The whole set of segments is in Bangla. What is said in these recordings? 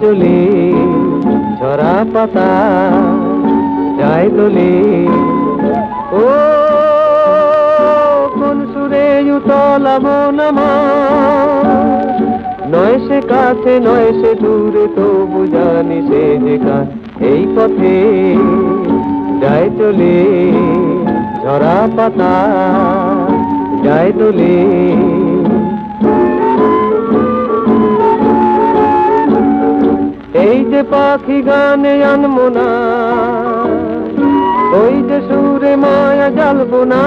চলে ঝরা পাতা, যায় দোলে ও, কোন সুরে উতলা মন আমার? নয় সে কাছে, নয় সে দূরে, তবু জানি সে যে কার এই পথে যায় চলে ঝরা পাতা, যায় দোলে এই যে পাখি গানে আনমো না, ওই যে সুরে মায়া জ্বালবো না,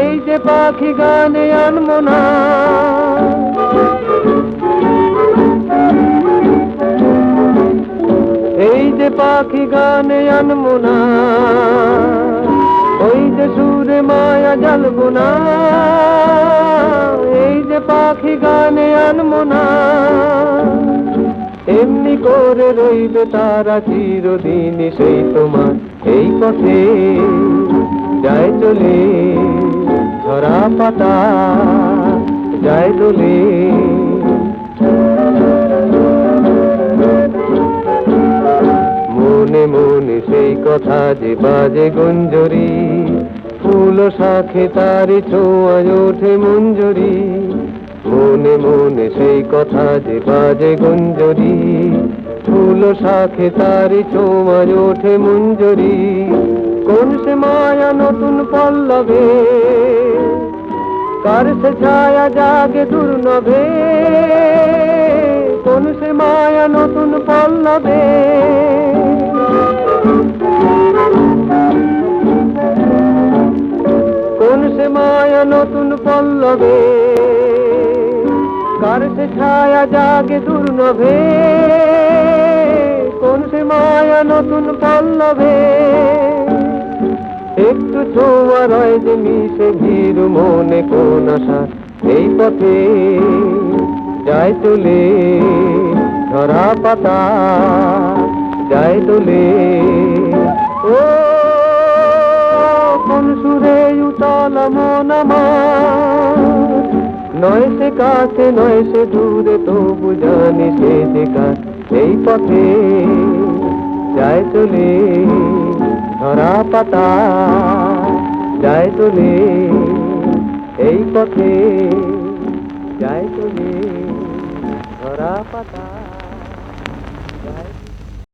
এই যে পাখি গানে আনমো না। এই যে পাখি গানে আনমো না, ওই যে সুরে মায়া জ্বালবো না, এই যে পাখি গানে আনমো না। এমনি করে রইবে তারা চিরদিন সেই তোমার। এই পথে যায় চলে ধরা পাতা, যায় দোলে মনে মনে সেই কথা যে বাজে গুঞ্জরি, ফুল শাখে তারি ছোঁয়ায় ওঠে মঞ্জরি। মনে মনে সেই কথা যে বাজে গুঞ্জরি। ফুল শাখে তারি ছোঁয়ায় ওঠে মঞ্জরি। কোন সে মায়া নতুন পল্লবে? কার সে ছায়া জাগে দুর্নবে? কোন সে মায়া নতুন পল্লবে? কোন সে মায়া নতুন পল্লবে? কার ছায়া জাগে দুর্নভে কোন সে মায়া নতুন পল্লবে? একটু ছোঁয়া রয় যে মিশে ভিড় মনে কোন আশা এই পথে। যায় চলে ধরা পাতা, যায় তোলে। ও, কোন সুরে উতল মন আমার নয় সে কাছে, নয় সে দূরে, তবু জানি সে যে কার। এই পথে যায় চলে ধরা পাতা, যায় চলে এই পথে যায় চলে ধরা পাতা, যায়